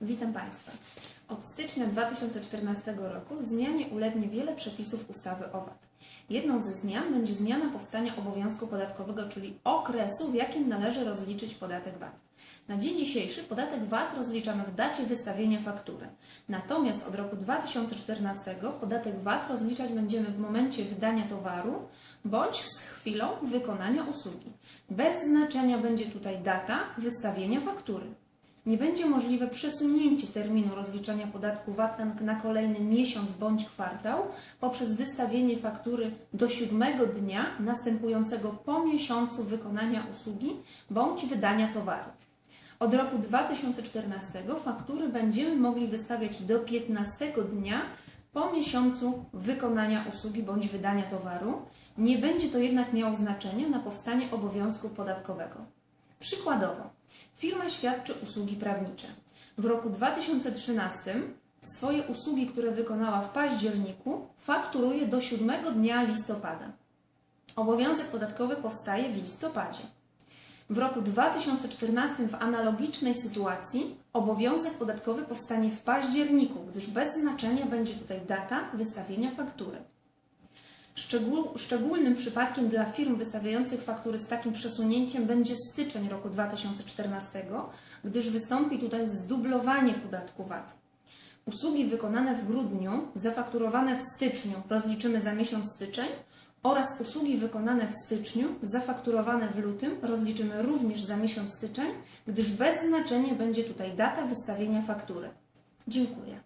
Witam Państwa. Od stycznia 2014 roku zmianie ulegnie wiele przepisów ustawy o VAT. Jedną ze zmian będzie zmiana powstania obowiązku podatkowego, czyli okresu, w jakim należy rozliczyć podatek VAT. Na dzień dzisiejszy podatek VAT rozliczamy w dacie wystawienia faktury. Natomiast od roku 2014 podatek VAT rozliczać będziemy w momencie wydania towaru bądź z chwilą wykonania usługi. Bez znaczenia będzie tutaj data wystawienia faktury. Nie będzie możliwe przesunięcie terminu rozliczania podatku VAT na, kolejny miesiąc bądź kwartał poprzez wystawienie faktury do siódmego dnia następującego po miesiącu wykonania usługi bądź wydania towaru. Od roku 2014 faktury będziemy mogli wystawiać do 15 dnia po miesiącu wykonania usługi bądź wydania towaru. Nie będzie to jednak miało znaczenia na powstanie obowiązku podatkowego. Przykładowo, firma świadczy usługi prawnicze. W roku 2013 swoje usługi, które wykonała w październiku, fakturuje do 7 dnia listopada. Obowiązek podatkowy powstaje w listopadzie. W roku 2014 w analogicznej sytuacji obowiązek podatkowy powstanie w październiku, gdyż bez znaczenia będzie tutaj data wystawienia faktury. Szczególnym przypadkiem dla firm wystawiających faktury z takim przesunięciem będzie styczeń roku 2014, gdyż wystąpi tutaj zdublowanie podatku VAT. Usługi wykonane w grudniu, zafakturowane w styczniu rozliczymy za miesiąc styczeń oraz usługi wykonane w styczniu, zafakturowane w lutym rozliczymy również za miesiąc styczeń, gdyż bez znaczenia będzie tutaj data wystawienia faktury. Dziękuję.